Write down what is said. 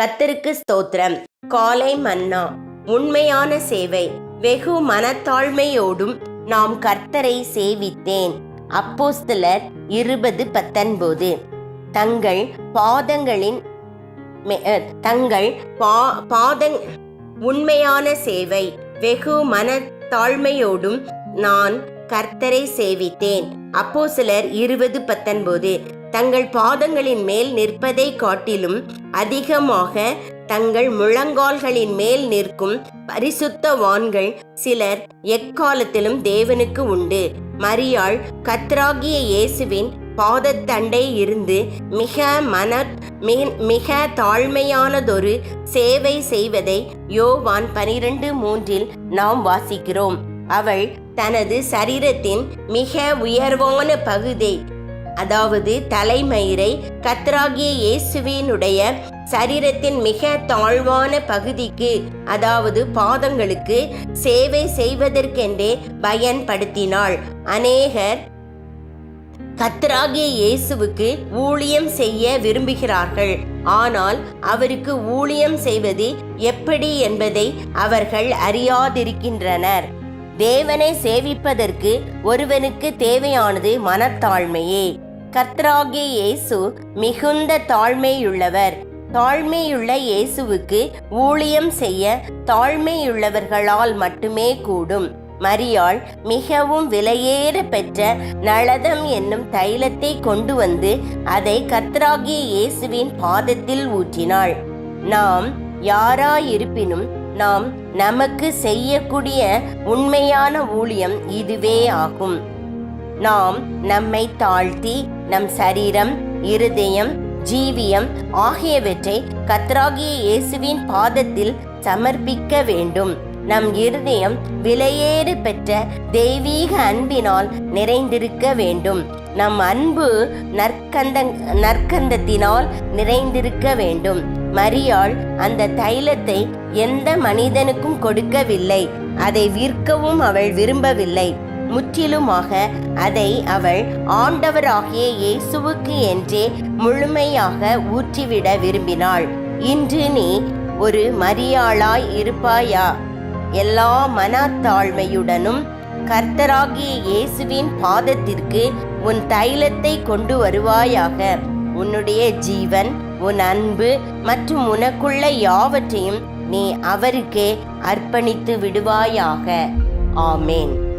கத்தருக்கு ஸ்தோத்திரம். காலை மன்னா உண்மையான சேவை. வெகு மனத்தாழ்மையோடும் நாம் கர்த்தரை சேவித்தேன். அப்போஸ்தலர் இருபது பத்தொன்பது. தங்கள் பாதங்களின் தங்கள் பா பாதங் உண்மையான சேவை. வெகு மனத்தாழ்மையோடும் நான் கர்த்தரை சேவித்தேன். அப்போ சிலர் இருபது பத்தொன்பது. தங்கள் பாதங்களின் மேல் நிற்பதை காட்டிலும் அதிகமாக தங்கள் முழங்கால்களின் மேல் நிற்கும் பரிசுத்தவான்கள் சிலர் எக்காலத்திலும் தேவனுக்கு உண்டு. மரியாள் கத்ராகிய இயேசுவின் பாதத்தண்டை இருந்து மிக மன மிக தாழ்மையானதொரு சேவை செய்வதை யோவான் பனிரெண்டு மூன்றில் நாம் வாசிக்கிறோம். அவள் தனது சரீரத்தின் மிக உயர்வான பகுதி அதாவது தலைமயிரை கத்ராகிய இயேசுவினுடைய சரீரத்தின் மிக தாழ்வான பகுதிக்கு அதாவது பாதங்களுக்கு சேவை செய்வதற்கென்றே பயன்படுத்தினாள். அநேகர் கத்தராகிய இயேசுவுக்கு ஊழியம் செய்ய விரும்புகிறார்கள். ஆனால் அவருக்கு ஊழியம் செய்வது எப்படி என்பதை அவர்கள் அறியாதிருக்கின்றனர். தேவனை சேவிப்பதற்கு ஒருவனுக்கு தேவையானது மனத்தாழ்மையே. கர்த்தராகிய இயேசு மிகுந்த தாழ்மையுள்ளவர். தாழ்மையுள்ள இயேசுவுக்கு ஊழியம் செய்ய தாழ்மையுள்ளவர்களால் மட்டுமே கூடும். மரியாள் மிகவும் விலையேற பெற்ற நளதம் என்னும் தைலத்தை கொண்டு வந்து அதை கர்த்தராகிய இயேசுவின் பாதத்தில் ஊற்றினாள். நாம் யாராயிருப்பினும் நாம் நமக்கு செய்யக்கூடிய உண்மையான ஊழியம் இதுவே ஆகும். நாம் நம்மை தாழ்த்தி நம் சரீரம் இருதயம் ஜீவியம் ஆகியவற்றை கத்ராகிய இயேசுவின் பாதத்தில் சமர்ப்பிக்க வேண்டும். நம் இருதயம் விலையேறு பெற்ற தெய்வீக அன்பினால் நிறைந்திருக்க வேண்டும். நம் அன்பு நற்கந்த நற்கந்தத்தினால் நிறைந்திருக்க வேண்டும். மரியாள் அந்த தைலத்தை எந்த மனிதனுக்கும் கொடுக்கவில்லை. அதை விற்கவும் அவள் விரும்பவில்லை. முற்றிலுமாக அதை அவள் ஆண்டவராகிய இயேசுவுக்கு என்றே முழுமையாக ஊற்றிவிட விரும்பினாள். இன்று நீ ஒரு மரியாளாய் இருப்பாயா? எல்லா மனத்தாழ்மையுடனும் கர்த்தராகிய இயேசுவின் பாதத்திற்கு உன் தைலத்தை கொண்டு வருவாயாக. உன்னுடைய ஜீவன் உன் அன்பு மற்றும் உனக்குள்ள யாவற்றையும் நீ அவருக்கே அர்ப்பணித்து விடுவாயாக. ஆமேன்.